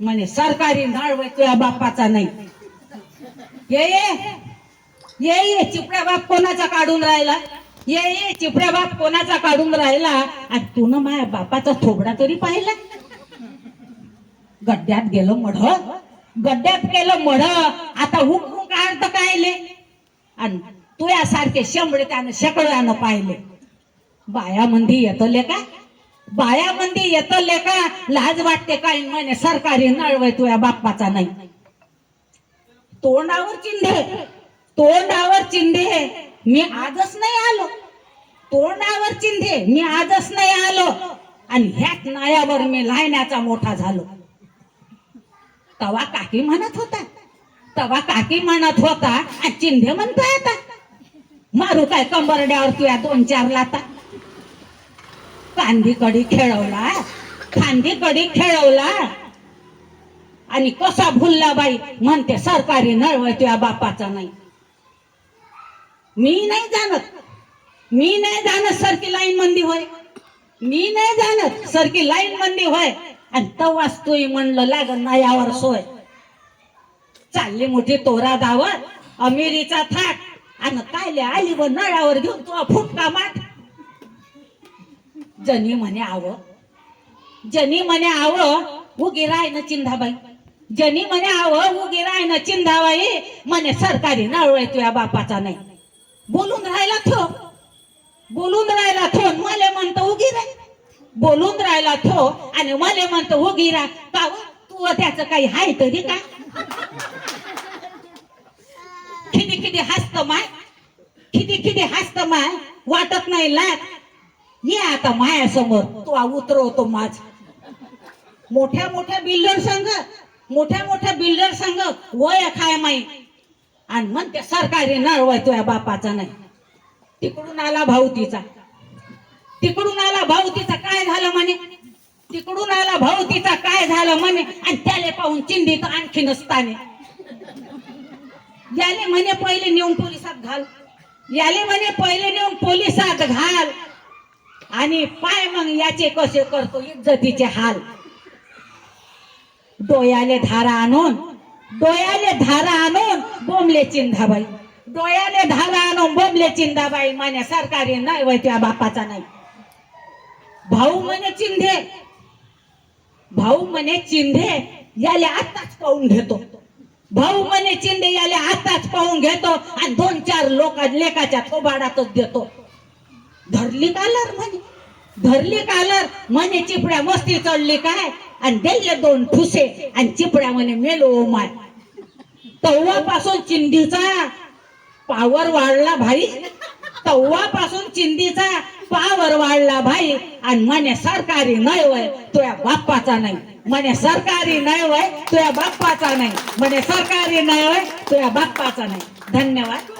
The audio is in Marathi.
म्हणे सरकारी नळ तुझ्या बापाचा नाही. ये ये. ये ये. चिपड्या बाप कोणाचा काढून राहिला? ये ये. चिपड्या बाप कोणाचा काढून राहिला? आणि तू ना माझ्या बापाचा थोबडा तरी पाहिला? गड्ड्यात गेलं मढ. गड्ड्यात केलं मढ. आता हुकून काढत कायले? आणि तुझ्यासारखे यासारखे शंभर त्यानं शकळ्यानं पाहिले. बाया मंदी येतले का? बाया मंदी येतले का? लाज वाटते काय? म्हणे सरकारी नळवय तुझ्या बाप्पाचा नाही. तोंडावर चिंधे. तोंडावर चिंधे. मी आजच नाही आलो. तोंडावर चिंधे. मी आजच नाही आलो. आणि ह्याच नायावर मी लायण्याचा मोठा झालो. तवा काकी म्हणत होता. तवा काकी म्हणत होता आणि चिंधे म्हणता आता. मारू काय कंबरड्यावर तुया दोन चार लाता? कांदी कडी खेळवला खांदी कडी खेळवला आणि कसा भुलला बाई? म्हणते सरकारी नळवय तुझ्या बापाचा नाही. मी नाही जाणत. मी नाही जाणत सरकी लाईन मंदी होय. मी नाही जाणत सरकी लाईन मंदी होय. आणि तवाच तू म्हणलं लागन ना यावर सोय. चालली मोठी तोरा दावत अमेरीचा थाट. आणि कायले आली व नळावर घेऊन तुला फुटका माठ जनी म्हणे आव. जनी म्हणे आव उगी राय ना चिंधाबाई. जनी म्हणे आव उगी राय ना चिंधाबाई. म्हणे सरकारी नळवय तुझ्या बापाचा नाही. बोलून राहिला थो. बोलून राहिला थो मला म्हणतो उगी राय. बोलून राहिला थो आणि मला म्हणतो उगी राय. का तू त्याचं काही हाय तरी का? किती किती हसत माय. किती किती हसत माय. वाटत नाही लाग ये आता मायासमोर तू उतरवतो माझ. मोठ्या मोठ्या बिल्डर संघ मोठ्या मोठ्या बिल्डर संघ वय खाय माई. आणि म्हणते सरकारी नळ वय तुझ्या बापाचा नाही. तिकडून आला भाऊ तिचा. तिकडून आला भाऊ तिचा काय झालं म्हणे? तिकडून आला भाऊ तिचा काय झालं म्हणे? आणि त्याले पाहून चिंधीत आणखी नसताने. याले म्हणे पहिले नेऊन पोलिसात घाल. याले म्हणे पहिले नेऊन पोलिसात घाल. आणि पाय मग याचे कसे करतो इज्जतीचे हाल? डोयाले धारा आणून डोयाले धारा आणून बोंबले चिंधाबाई. डोयाले धारा आणून बोंबले चिंधाबाई म्हणे सरकारी नाही वय त्या बापाचा नाही. भाऊ म्हणे चिंधे. भाऊ म्हणे चिंधे याले आताच पाहून घेतो. भाऊ म्हणे चिंधे याले आताच पाहून घेतो आणि दोन चार लोक लेकाच्या थोबाडातच देतो. धरली कालर म्हणे. धरली कालर म्हणे चिपड्या मस्ती चढली काय? आणि दिले दोन ठुसे आणि चिपड्या म्हणे मेलो माय. तव्वापासून चिंदीचा पावर वाढला भाई. तव्वापासून चिंदीचा पावर वाढला भाई. आणि म्हणे सरकारी नाही वय तुझ्या बाप्पाचा नाही. म्हणे सरकारी नाही वय तुझ्या बाप्पाचा नाही. म्हणे सरकारी नाही वय तुझ्या बाप्पाचा नाही. धन्यवाद.